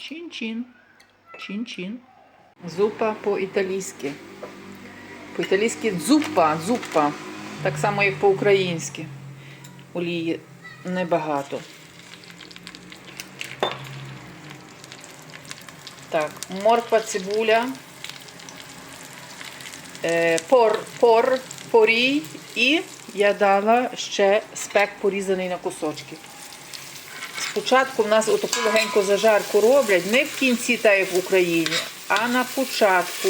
Чин-чин. Чин-чин. Зупа по-італійськи. По-італійськи дзупа, дзупа. Так само, як по-українськи. Олії небагато. Так, морква, цибуля, е, пор, пор, порій і я дала ще спек порізаний на кусочки. Спочатку в нас отаку легеньку зажарку роблять, не в кінці, так як в Україні, а на початку.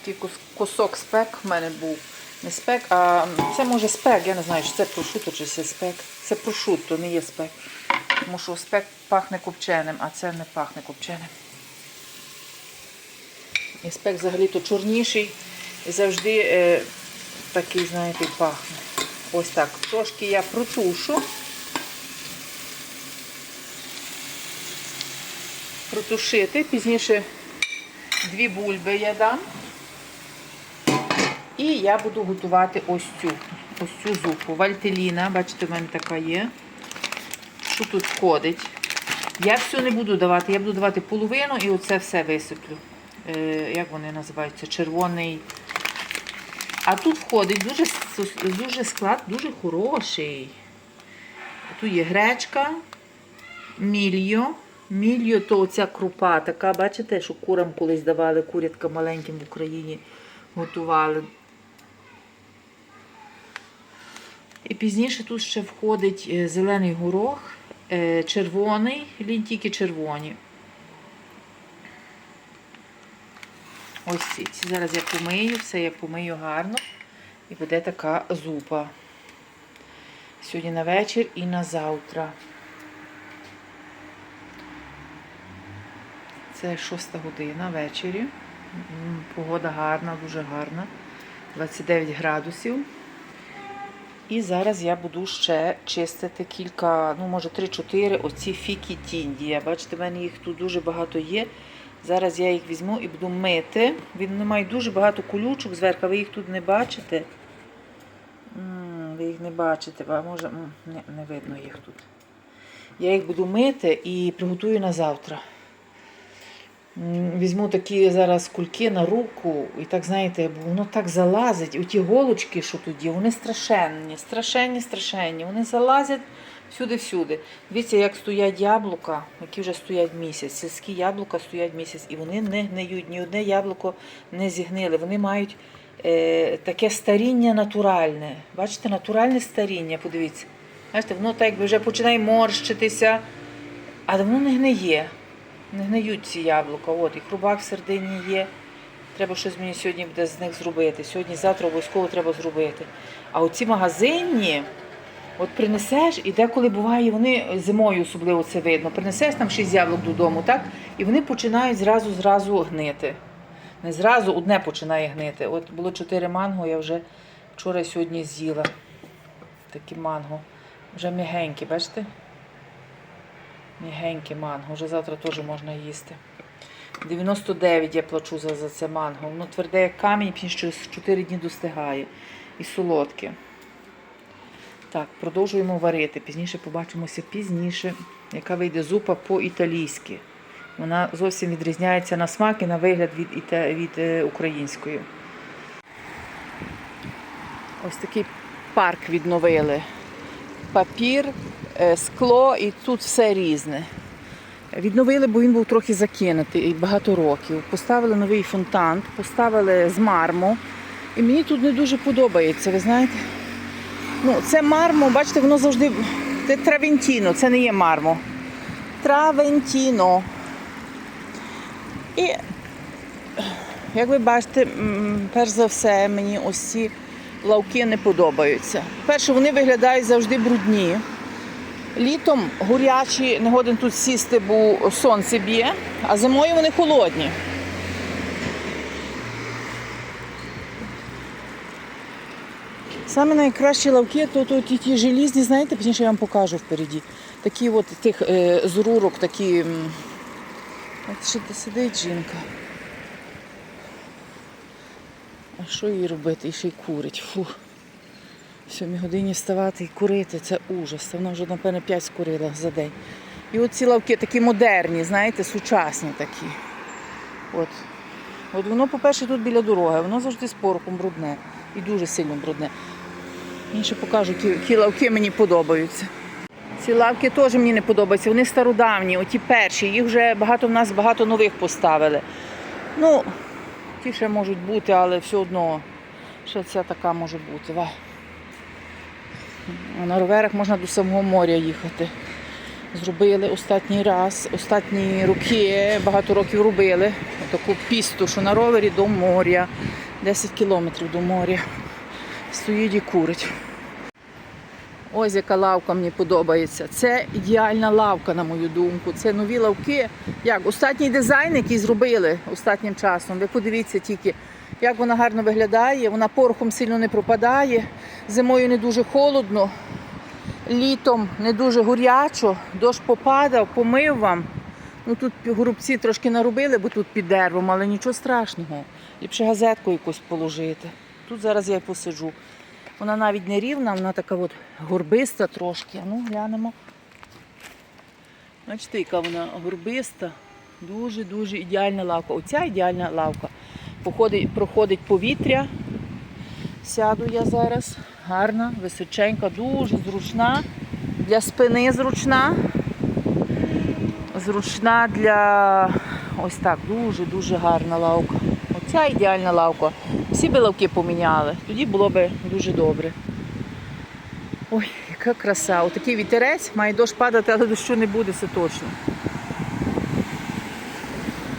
Такий кусок спек в мене був. Не спек, а це може спек, я не знаю, чи це прошуто, чи це спек. Це прошуто, не є спек. Тому що спек пахне копченим, а це не пахне копченим. І спек взагалі-то чорніший і завжди е, такий, знаєте, пахне. Ось так. Трошки я протушу. Протушити. Пізніше дві бульби я дам. І я буду готувати ось цю, ось цю зупу. Вальтеліна, бачите, в мене така є. Що тут входить? Я все не буду давати, я буду давати половину і оце все висиплю. Е, як вони називаються? Червоний. А тут входить дуже, дуже склад, дуже хороший. Тут є гречка, мільйо. Мільйо то оця крупа така, бачите, що курам колись давали, курятка маленьким в Україні готували. І пізніше тут ще входить е, зелений горох, е, червоний, лінтіки червоні. Ось ці. зараз я помию, все я помию гарно. І буде така зупа. Сьогодні на вечір і на завтра. Це шоста година ввечері. Погода гарна, дуже гарна. 29 градусів. І зараз я буду ще чистити кілька, ну може 3-4 оці фікі тіндія. Бачите, в мене їх тут дуже багато є. Зараз я їх візьму і буду мити. Він має дуже багато колючок зверху, ви їх тут не бачите. Ви їх не бачите, а може не, не видно їх тут. Я їх буду мити і приготую на завтра. Візьму такі зараз кульки на руку, і так, знаєте, воно так залазить. І ті голочки, що є, вони страшенні, страшенні, страшенні. Вони залазять всюди-всюди. Дивіться, як стоять яблука, які вже стоять місяць. Сільські яблука стоять місяць, і вони не гниють, ні одне яблуко не зігнили. Вони мають е, таке старіння натуральне. Бачите, натуральне старіння, подивіться. Бачите, воно так якби вже починає морщитися, але воно не гниє. Не гниють ці яблука. От, і хрубак всередині є. Треба щось мені сьогодні буде з них зробити. Сьогодні, завтра обов'язково треба зробити. А оці магазинні, от принесеш, і деколи буває, вони зимою особливо це видно. Принесеш там шість яблук додому, так? І вони починають зразу зразу гнити. Не зразу одне починає гнити. От було чотири манго, я вже вчора сьогодні з'їла. Такі манго. Вже м'ягенькі, бачите? Мігеньке манго, вже завтра теж можна їсти. 99 я плачу за, за це манго. Воно тверде як камінь, через 4 дні достигає. І солодке. Так, продовжуємо варити. Пізніше побачимося пізніше, яка вийде зупа по-італійськи. Вона зовсім відрізняється на смак і на вигляд від, іта- від е, української. Ось такий парк відновили папір, е, скло і тут все різне. Відновили, бо він був трохи закинутий багато років. Поставили новий фонтан, поставили з марму. І мені тут не дуже подобається, ви знаєте. Ну, це мармо, бачите, воно завжди. Це травентіно, це не є мармо. Травентіно. І, як ви бачите, перш за все, мені ось ці лавки не подобаються. Перше, вони виглядають завжди брудні. Літом горячі, не годен тут сісти, бо сонце б'є, а зимою вони холодні. Саме найкращі лавки, то, то ті, желізні, знаєте, пізніше я вам покажу впереді. Такі от тих е, з рурок, такі. От ще сидить жінка. А що їй робити? І ще й курить. Фу. 7 годині вставати і курити це ужас. Вона вже, напевно, 5 скурила за день. І от ці лавки такі модерні, знаєте, сучасні такі. От. От воно, по-перше, тут біля дороги, воно завжди з порохом брудне. І дуже сильно брудне. Інше покажу, які, які лавки мені подобаються. Ці лавки теж мені не подобаються. Вони стародавні, оті перші. Їх вже багато в нас багато нових поставили. Ну, ті ще можуть бути, але все одно ще ця така може бути. Ва. На роверах можна до самого моря їхати. Зробили останній раз, останні роки, багато років робили таку пісту, що на ровері до моря, 10 кілометрів до моря. Стоїть і курить. Ось яка лавка мені подобається. Це ідеальна лавка, на мою думку. Це нові лавки. Як останній дизайн, який зробили останнім часом. Ви подивіться тільки, як вона гарно виглядає. Вона порохом сильно не пропадає. Зимою не дуже холодно, літом не дуже горячо, дощ попадав, помив вам. Ну тут горобці трошки наробили, бо тут під деревом, але нічого страшного. Ліпше газетку якусь положити. Тут зараз я посиджу. Вона навіть не рівна, вона така от горбиста трошки. Ну, глянемо. Бачите, яка вона горбиста. Дуже-дуже ідеальна лавка. Оця ідеальна лавка. Походить, проходить повітря. Сяду я зараз. Гарна, височенька, дуже зручна. Для спини зручна. Зручна для ось так, дуже-дуже гарна лавка. Оця ідеальна лавка. Всі би лавки поміняли, тоді було б дуже добре. Ой, яка краса. Отакий вітерець, має дощ падати, але дощу не буде, це точно.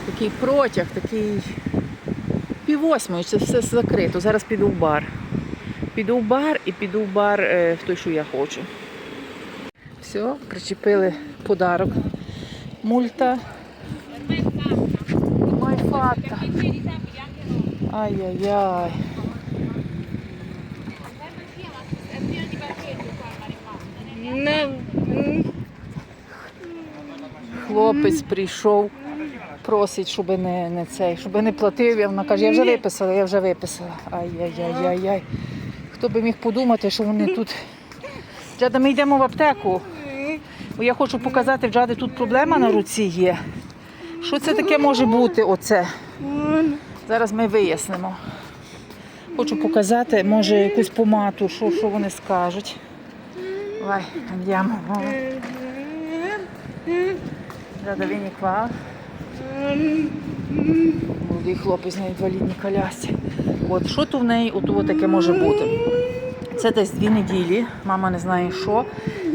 Такий протяг, такий пів восьмої, це все закрито. Зараз піду в бар. Піду в бар і піду в бар е, в той, що я хочу. Все, причепили подарок. Мульта. Ай-яй-яй. Хлопець прийшов, просить, щоб не, не цей, щоб не платив. Я вона каже, я вже виписала, я вже виписала. Ай-яй-яй-яй-яй. Хто би міг подумати, що вони тут. Джада, ми йдемо в аптеку. Бо я хочу показати, в Джади тут проблема на руці є. Що це таке може бути? Оце? Зараз ми вияснимо. Хочу показати, може, якусь помату, що, що вони скажуть. Andiamo. Giada, vieni qua. Молодий хлопець на інвалідній колясці. От що то в неї от, таке може бути? Це десь дві неділі, мама не знає що.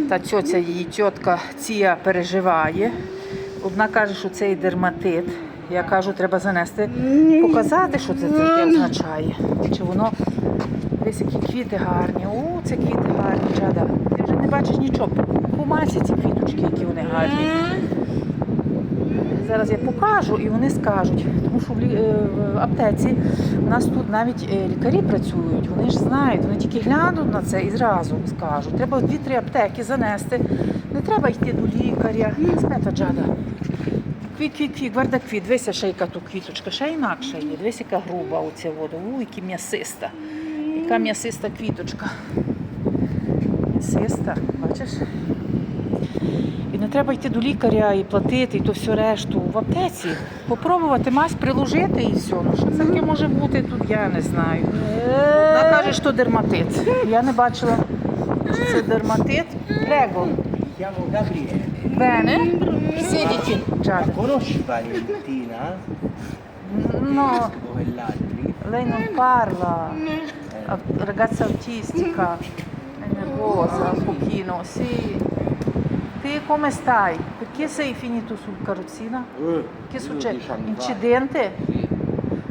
Та цьоця її тітка Ція переживає. Одна каже, що це і дерматит. Я кажу, треба занести, показати, що це таке означає. Чи воно десь які квіти гарні. О, це квіти гарні, Джада. Ти вже не бачиш нічого. Помаця ці квіточки, які вони гарні. Зараз я покажу і вони скажуть. Тому що в, е, аптеці у нас тут навіть е, лікарі працюють, вони ж знають, вони тільки глянуть на це і зразу скажуть. Треба дві-три аптеки занести. Не треба йти до лікаря. Спета Джада. Квіт, квіт, квіт, гварда квіт, дивися ще яка тут квіточка, ще інакша є. Дивись, яка груба оця вода. У, яка м'ясиста. Яка м'ясиста квіточка. М'ясиста, бачиш? І не треба йти до лікаря і платити, і то все решту. В аптеці попробувати мазь приложити і все. Ну що це таке може бути тут, я не знаю. Вона каже, що дерматит. Я не бачила, що це дерматит. Прего. Chiamo Gabriele. Bene? 16. La Giada. conosci Valentina? No, lei non parla. Eh. Ragazza autistica. È nervosa un pochino, sì. Te come stai? Perché sei finito sul carrozzina? Eh, Che io dieci succede? Incidente?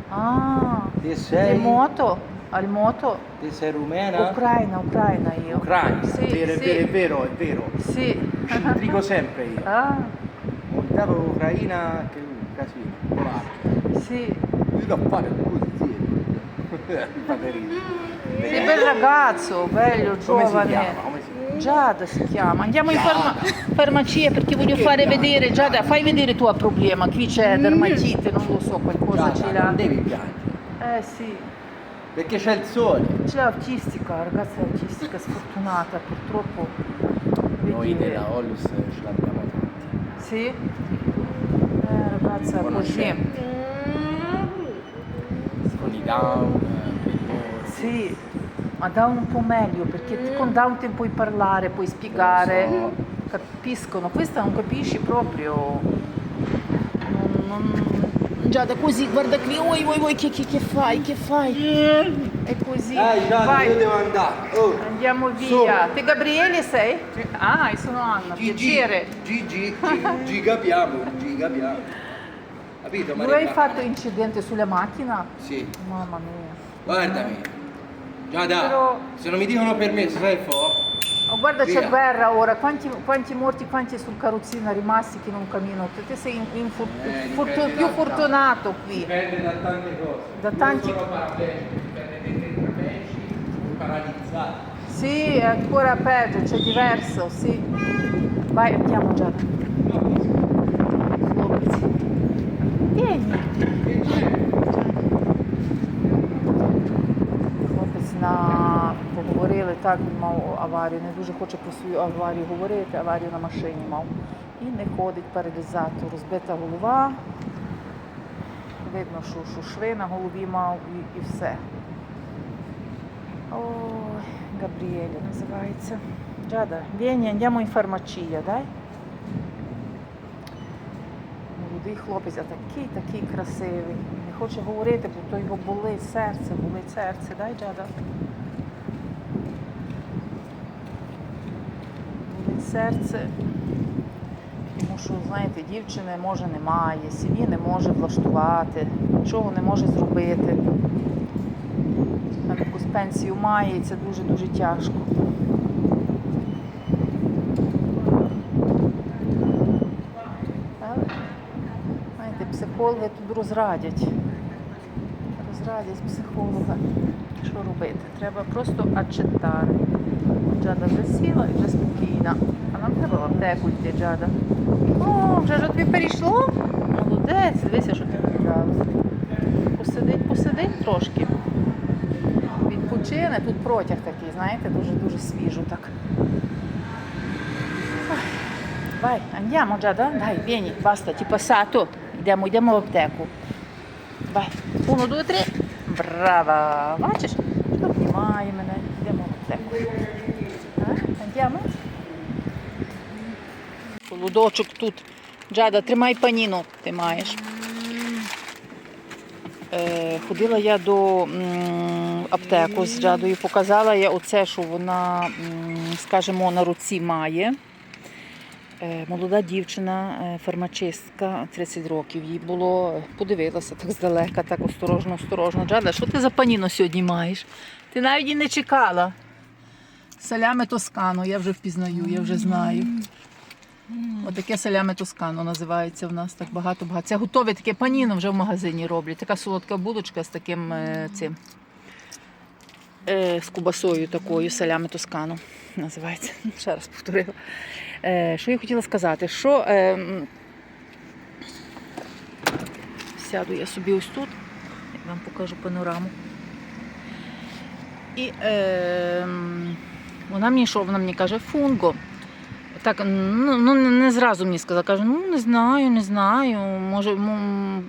Ah, Te sei, moto? Al moto? te sei rumena? Ucraina, Ucraina io. Ucraina, Sì, vero, è vero, è vero, è vero. Sì, Dico sempre io. Ah, Montavo Ucraina che un casino. Polacca. sì. Io da fare così. Sei bel ragazzo, bello, giovane. Giada si chiama. Andiamo in farma- farmacia perché voglio fare vedere. Giada, fai vedere il tuo problema. Qui c'è dermatite, non lo so, qualcosa ce Giada, l'ha. non devi piangere. Eh sì. Perché c'è il sole. C'è autistica, ragazza autistica, sfortunata, purtroppo. Noi della Olus ce l'abbiamo tanti. Sì? Eh, ragazza, così. Con i down, eh. Sì, ma Down un po' meglio perché con Down te puoi parlare, puoi spiegare, Lo capiscono. Questa non capisci proprio. Non, non... Giada così, guarda qui, oi, oi, oi, che, che, che fai, che fai? È così. Dai Giada, Vai, io devo andare. Oh. andiamo via. Te Gabriele sei? Ah, io sono Anna, piacere. Gigi, ci capiamo, ci capiamo. Capito? Tu hai fatto incidente sulla macchina? Sì, Mamma mia. guardami. Giada, Però- se non mi dicono permesso, sai fuoco? guarda Via. c'è guerra ora, quanti, quanti, morti, quanti sul carrozzina rimasti che non camminano, te sei in, in for- eh, fortu- più fortunato qui. Dipende da tante cose, da tanti... non paralizzati. Sì, è ancora peggio, c'è cioè diverso, sì. Vai, andiamo Giada. Vieni. Che c'è? no. Поговорили так, він мав аварію. Не дуже хоче про свою аварію говорити, аварію на машині мав. І не ходить паралізатор. Розбита голова. Видно, що, що шви на голові мав і, і все. Ой, Gabriele називається. Vieni, andiamo in farmacia, dai. Молодий хлопець, а такий, такий красивий. Не хоче говорити, бо то його болить серце, болить серце, дай, Джада. Болить серце. Тому що, знаєте, дівчини може немає, сім'ї не може влаштувати, нічого не може зробити. Там якусь пенсію має, і це дуже-дуже тяжко. Знаєте, психологи тут розрадять. Розрадять психолога. Що робити? Треба просто ачетари. Джада вже сіла і вже спокійна. А нам треба в аптеку йти, Джада. О, вже ж тобі перейшло? Молодець, дивися, що тобі дали. Посидить, посидить трошки. Відпочине, тут протяг такий, знаєте, дуже-дуже свіжо так. Vai, andiamo Giada? Dai, vieni, basta, ti passato. Йдемо, йдемо в аптеку. Vai. Uno, due, tre. Brava. Бачиш? Що обнімає мене. Йдемо в аптеку. А? Andiamo? Холодочок тут. Джада, тримай паніну, ти маєш. Е, ходила я до аптеку з Джадою, показала я оце, що вона, скажімо, на руці має. Е, Молода дівчина, е, фармацистка, 30 років. Їй було, подивилася так здалека, так осторожно, осторожно. Джада, що ти за паніно сьогодні маєш? Ти навіть і не чекала. Салями Тоскано, я вже впізнаю, я вже знаю. Отаке салями Тоскано називається в нас так багато-багато. Це готове таке паніно вже в магазині роблять. Така солодка булочка з таким е, цим. Е, з кубасою такою, салями Тоскано називається. Ще раз повторила. Е, що я хотіла сказати? Що сяду я собі ось тут, я вам покажу панораму. І е, вона мені що, вона мені каже, фунго. Так, ну, ну не- зразу мені сказала, каже, ну не знаю, не знаю. Може,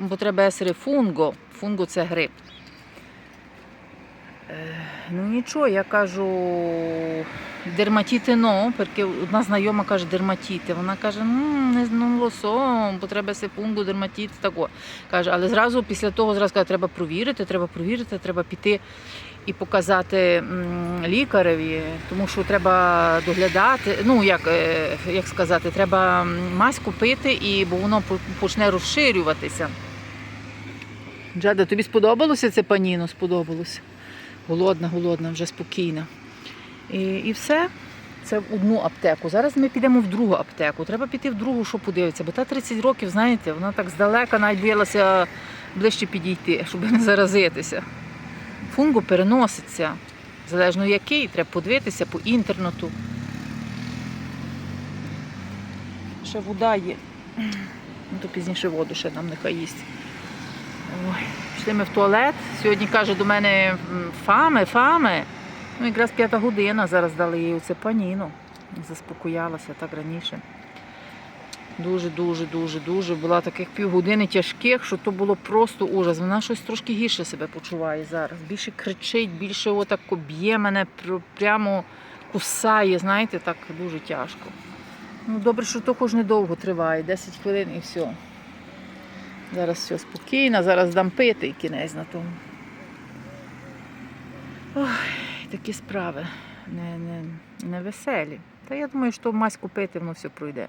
бо треба есери фунго. Фунго це гриб. Е, ну нічого, я кажу, дерматіти но, перché одна знайома каже дерматіти. Вона каже, ну не ну, лосо, бо треба се фунгу, дерматіт, тако. Каже, але зразу після того зразу каже, треба провірити, треба провірити, треба піти і показати лікареві, тому що треба доглядати. Ну як, е, як сказати, треба мазь купити, і бо воно почне розширюватися. Джада, тобі сподобалося це паніно? Сподобалося. Голодна, голодна, вже спокійна. І, і все. Це в одну аптеку. Зараз ми підемо в другу аптеку. Треба піти в другу, що подивитися. Бо та 30 років, знаєте, вона так здалека навіть боялася ближче підійти, щоб не заразитися. Фунго переноситься. Залежно який, треба подивитися по інтернету. Ще вода є. Ну, то пізніше воду ще нам нехай їсть. Ой, пішли ми в туалет. Сьогодні каже до мене фами, фами. Ну, якраз п'ята година, зараз дали їй оце паніну. Заспокоялася так раніше. Дуже, дуже, дуже, дуже. Була таких півгодини тяжких, що то було просто ужас. Вона щось трошки гірше себе почуває зараз. Більше кричить, більше отак б'є мене, прямо кусає, знаєте, так дуже тяжко. Ну, добре, що то хоч недовго триває, 10 хвилин і все. Зараз все спокійно, зараз дам пити і кінець на тому. Ой, такі справи не, не, не веселі. Та я думаю, що маську пити, воно все пройде.